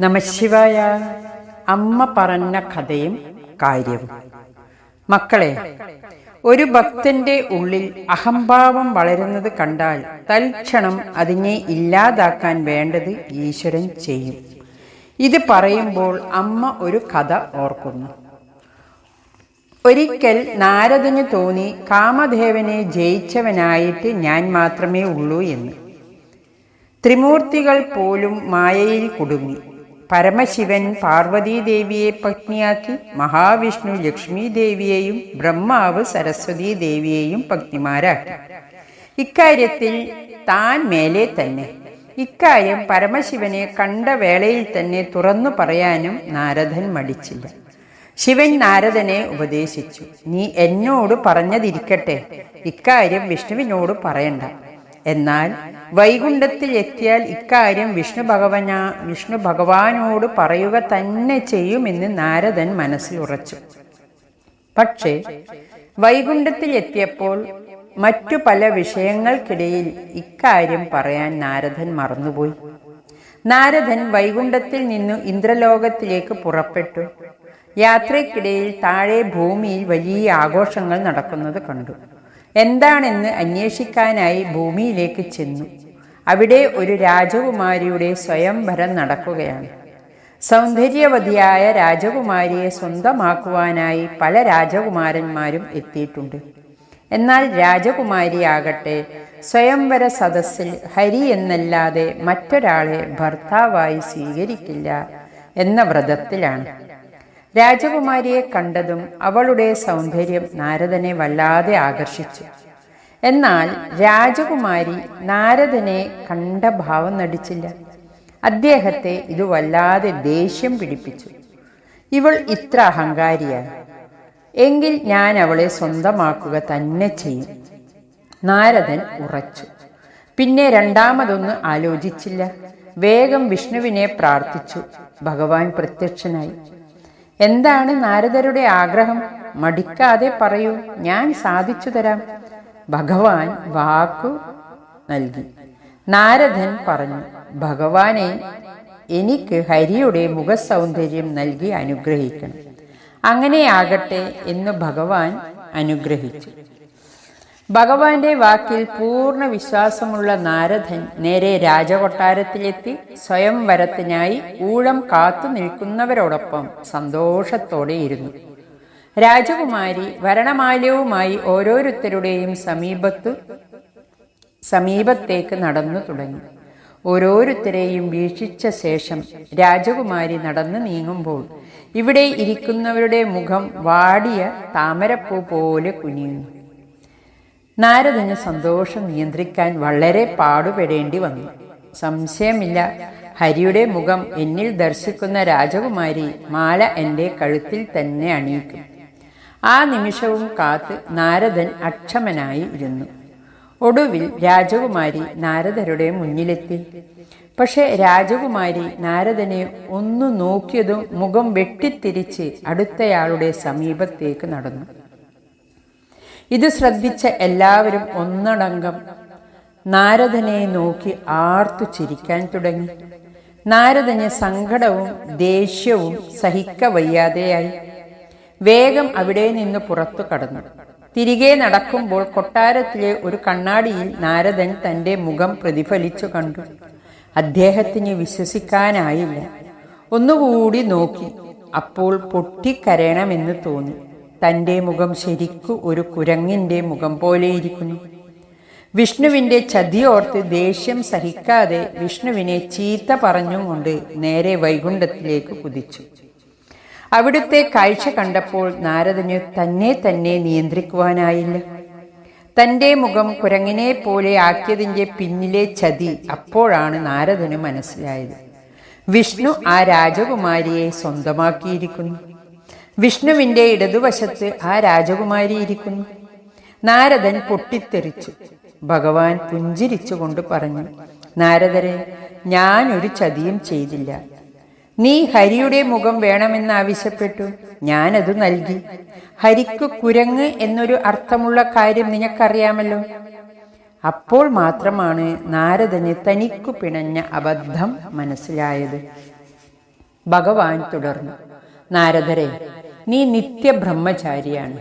നമശിവായ അമ്മ പറഞ്ഞ കഥയും കാര്യവും. മക്കളെ ഒരു ഭക്തന്റെ ഉള്ളിൽ അഹംഭാവം വളരുന്നത് കണ്ടാൽ തൽക്ഷണം അതിനെ ഇല്ലാതാക്കാൻ വേണ്ടത് ഈശ്വരൻ ചെയ്യും. ഇത് പറയുമ്പോൾ അമ്മ ഒരു കഥ ഓർക്കുന്നു. ഒരിക്കൽ നാരദന് തോന്നി കാമദേവനെ ജയിച്ചവനായിട്ട് ഞാൻ മാത്രമേ ഉള്ളൂ എന്ന്. ത്രിമൂർത്തികൾ പോലും മായയിൽ കുടുങ്ങി. പരമശിവൻ പാർവതീദേവിയെ പത്നിയാക്കി മഹാവിഷ്ണു ലക്ഷ്മി ദേവിയെയും ബ്രഹ്മാവ് സരസ്വതി ദേവിയെയും പത്നിമാരാക്കി. ഇക്കാര്യത്തിൽ താൻ മേലെ തന്നെ. ഇക്കാര്യം പരമശിവനെ കണ്ട വേളയിൽ തന്നെ തുറന്നു പറയാനും നാരദൻ മടിച്ചില്ല. ശിവൻ നാരദനെ ഉപദേശിച്ചു. നീ എന്നോട് പറഞ്ഞതിരിക്കട്ടെ. ഇക്കാര്യം വിഷ്ണുവിനോട് പറയണ്ട. എന്നാൽ വൈകുണ്ഠത്തിൽ എത്തിയാൽ ഇക്കാര്യം വിഷ്ണു ഭഗവന വിഷ്ണു ഭഗവാനോട് പറയുക തന്നെ ചെയ്യുമെന്ന് നാരദൻ മനസ്സിൽ ഉറച്ചു. പക്ഷേ വൈകുണ്ഠത്തിൽ എത്തിയപ്പോൾ മറ്റു പല വിഷയങ്ങൾക്കിടയിൽ ഇക്കാര്യം പറയാൻ നാരദൻ മറന്നുപോയി. നാരദൻ വൈകുണ്ഠത്തിൽ നിന്നു ഇന്ദ്രലോകത്തിലേക്ക് പുറപ്പെട്ടു. യാത്രയ്ക്കിടയിൽ താഴെ ഭൂമിയിൽ വലിയ ആഘോഷങ്ങൾ നടക്കുന്നത് കണ്ടു. എന്താണെന്ന് അന്വേഷിക്കാനായി ഭൂമിയിലേക്ക് ചെന്നു. അവിടെ ഒരു രാജകുമാരിയുടെ സ്വയംവരം നടക്കുകയാണ്. സൗന്ദര്യവതിയായ രാജകുമാരിയെ സ്വന്തമാക്കുവാനായി പല രാജകുമാരന്മാരും എത്തിയിട്ടുണ്ട്. എന്നാൽ രാജകുമാരിയാകട്ടെ സ്വയംവര സദസ്സിൽ ഹരി എന്നല്ലാതെ മറ്റൊരാളെ ഭർത്താവായി സ്വീകരിക്കില്ല എന്ന വ്രതത്തിലാണ്. രാജകുമാരിയെ കണ്ടതും അവളുടെ സൗന്ദര്യം നാരദനെ വല്ലാതെ ആകർഷിച്ചു. എന്നാൽ രാജകുമാരി നാരദനെ കണ്ട ഭാവം നടിച്ചില്ല. അദ്ദേഹത്തെ ഇത് വല്ലാതെ ദേഷ്യം പിടിപ്പിച്ചു. ഇവൾ ഇത്ര അഹങ്കാരിയാണ് എങ്കിൽ ഞാൻ അവളെ സ്വന്തമാക്കുക തന്നെ ചെയ്യും. നാരദൻ ഉറച്ചു. പിന്നെ രണ്ടാമതൊന്ന് ആലോചിച്ചില്ല. വേഗം വിഷ്ണുവിനെ പ്രാർത്ഥിച്ചു. ഭഗവാൻ പ്രത്യക്ഷനായി. എന്താണ് നാരദരുടെ ആഗ്രഹം? മടിക്കാതെ പറയൂ ഞാൻ സാധിച്ചു തരാം. ഭഗവാൻ വാക്കു നൽകി. നാരദൻ പറഞ്ഞു ഭഗവാനെ എനിക്ക് ഹരിയുടെ മുഖസൗന്ദര്യം നൽകി അനുഗ്രഹിക്കണം. അങ്ങനെയാകട്ടെ എന്ന് ഭഗവാൻ അനുഗ്രഹിച്ചു. ഭഗവാന്റെ വാക്കിൽ പൂർണ വിശ്വാസമുള്ള നാരദൻ നേരെ രാജകൊട്ടാരത്തിലെത്തി സ്വയംവരത്തിനായി ഊഴം കാത്തു നിൽക്കുന്നവരോടൊപ്പം സന്തോഷത്തോടെ ഇരുന്നു രാജകുമാരി വരണമാലയവുമായി ഓരോരുത്തരുടെയും സമീപത്തു സമീപത്തേക്ക് നടന്നു തുടങ്ങി. ഓരോരുത്തരെയും വീക്ഷിച്ച ശേഷം രാജകുമാരി നടന്നു നീങ്ങുമ്പോൾ ഇവിടെ ഇരിക്കുന്നവരുടെ മുഖം വാടിയ താമരപ്പൂ പോലെ കുനിയുന്നു. നാരദന് സന്തോഷം നിയന്ത്രിക്കാൻ വളരെ പാടുപെടേണ്ടി വന്നു. സംശയമില്ല. ഹരിയുടെ മുഖം എന്നിൽ ദർശിക്കുന്ന രാജകുമാരി മാല എന്റെ കഴുത്തിൽ തന്നെ അണിയിക്കും. ആ നിമിഷവും കാത്ത് നാരദൻ അക്ഷമനായി ഇരുന്നു. ഒടുവിൽ രാജകുമാരി നാരദരുടെ മുന്നിലെത്തി. പക്ഷെ രാജകുമാരി നാരദനെ ഒന്നു നോക്കിയതും മുഖം വെട്ടിത്തിരിച്ച് അടുത്തയാളുടെ സമീപത്തേക്ക് നടന്നു. ഇത് ശ്രദ്ധിച്ച എല്ലാവരും ഒന്നടങ്കം നാരദനെ നോക്കി ആർത്തു ചിരിക്കാൻ തുടങ്ങി. നാരദന് സങ്കടവും ദേഷ്യവും സഹിക്ക വയ്യാതെയായി. വേഗം അവിടെ നിന്ന് പുറത്തു കടന്നു. തിരികെ നടക്കുമ്പോൾ കൊട്ടാരത്തിലെ ഒരു കണ്ണാടിയിൽ നാരദൻ തന്റെ മുഖം പ്രതിഫലിച്ചു കണ്ടു. അദ്ദേഹത്തിന് വിശ്വസിക്കാനായില്ല. ഒന്നുകൂടി നോക്കി അപ്പോൾ പൊട്ടിക്കരയണമെന്ന് തോന്നി. തന്റെ മുഖം ശരിക്കു ഒരു കുരങ്ങിന്റെ മുഖം പോലെയിരിക്കുന്നു. വിഷ്ണുവിന്റെ ചതിയോർത്ത് ദേഷ്യം സഹിക്കാതെ വിഷ്ണുവിനെ ചീത്ത പറഞ്ഞുകൊണ്ട് നേരെ വൈകുണ്ഠത്തിലേക്ക് കുതിച്ചു. അവിടുത്തെ കാഴ്ച കണ്ടപ്പോൾ നാരദന് തന്നെ തന്നെ നിയന്ത്രിക്കുവാനായില്ല. തന്റെ മുഖം കുരങ്ങിനെ പോലെ ആക്കിയതിന്റെ പിന്നിലെ ചതി അപ്പോഴാണ് നാരദന് മനസ്സിലായത്. വിഷ്ണു ആ രാജകുമാരിയെ സ്വന്തമാക്കിയിരിക്കുന്നു. വിഷ്ണുവിന്റെ ഇടതുവശത്ത് ആ രാജകുമാരി ഇരിക്കുന്നു. നാരദൻ പൊട്ടിത്തെറിച്ചു. ഭഗവാൻ പുഞ്ചിരിച്ചുകൊണ്ട് പറഞ്ഞു നാരദരെ ഞാനൊരു ചതിയും ചെയ്തില്ല. നീ ഹരിയുടെ മുഖം വേണമെന്ന് ആവശ്യപ്പെട്ടു. ഞാനത് നൽകി. ഹരിക്ക് കുരങ്ങ് എന്നൊരു അർത്ഥമുള്ള കാര്യം നിനക്കറിയാമല്ലോ. അപ്പോൾ മാത്രമാണ് നാരദന് തനിക്കു പിണഞ്ഞ അബദ്ധം മനസ്സിലായത്. ഭഗവാൻ തുടർന്നു നാരദരെ നീ നിത്യബ്രഹ്മചാരിയാണ്.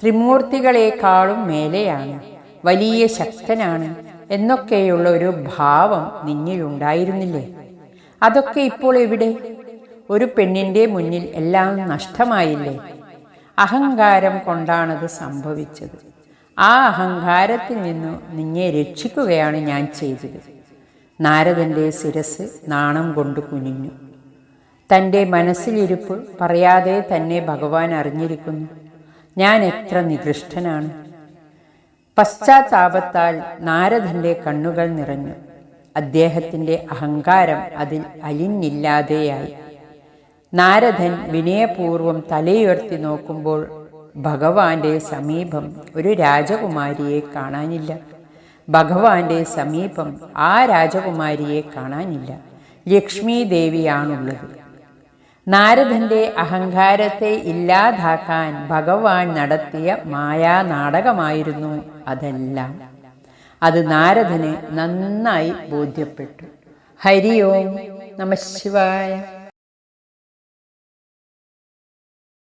ത്രിമൂർത്തികളെക്കാളും മേലെയാണ്. വലിയ ശക്തനാണ്. എന്നൊക്കെയുള്ള ഒരു ഭാവം നിന്നിലുണ്ടായിരുന്നില്ലേ? അതൊക്കെ ഇപ്പോൾ എവിടെ? ഒരു പെണ്ണിന്റെ മുന്നിൽ എല്ലാം നഷ്ടമായില്ലേ? അഹങ്കാരം കൊണ്ടാണത് സംഭവിച്ചത്. ആ അഹങ്കാരത്തിൽ നിന്നു നിന്നെ രക്ഷിക്കുകയാണ് ഞാൻ ചെയ്തത്. നാരദന്റെ ശിരസ് നാണം കൊണ്ട് കുനിഞ്ഞു. തന്റെ മനസ്സിലിരിപ്പ് പറയാതെ തന്നെ ഭഗവാൻ അറിഞ്ഞിരിക്കുന്നു. ഞാൻ എത്ര നികൃഷ്ടനാണ്. പശ്ചാത്താപത്താൽ നാരദന്റെ കണ്ണുകൾ നിറഞ്ഞു. അദ്ദേഹത്തിന്റെ അഹങ്കാരം അതിൽ അലിഞ്ഞില്ലാതെയായി. നാരദൻ വിനയപൂർവം തലയുയർത്തി നോക്കുമ്പോൾ ഭഗവാന്റെ സമീപം ഒരു രാജകുമാരിയെ കാണാനില്ല. ഭഗവാന്റെ സമീപം ആ രാജകുമാരിയെ കാണാനില്ല. ലക്ഷ്മി ദേവിയാണുള്ളത് നാരദന്റെ അഹങ്കാരത്തെ ഇല്ലാതാക്കാൻ ഭഗവാൻ നടത്തിയ മായാ നാടകമായിരുന്നു അതെല്ലാം. അത് നാരദന് നന്നായി ബോധ്യപ്പെട്ടു. ഹരി ഓം നമ ശിവായ.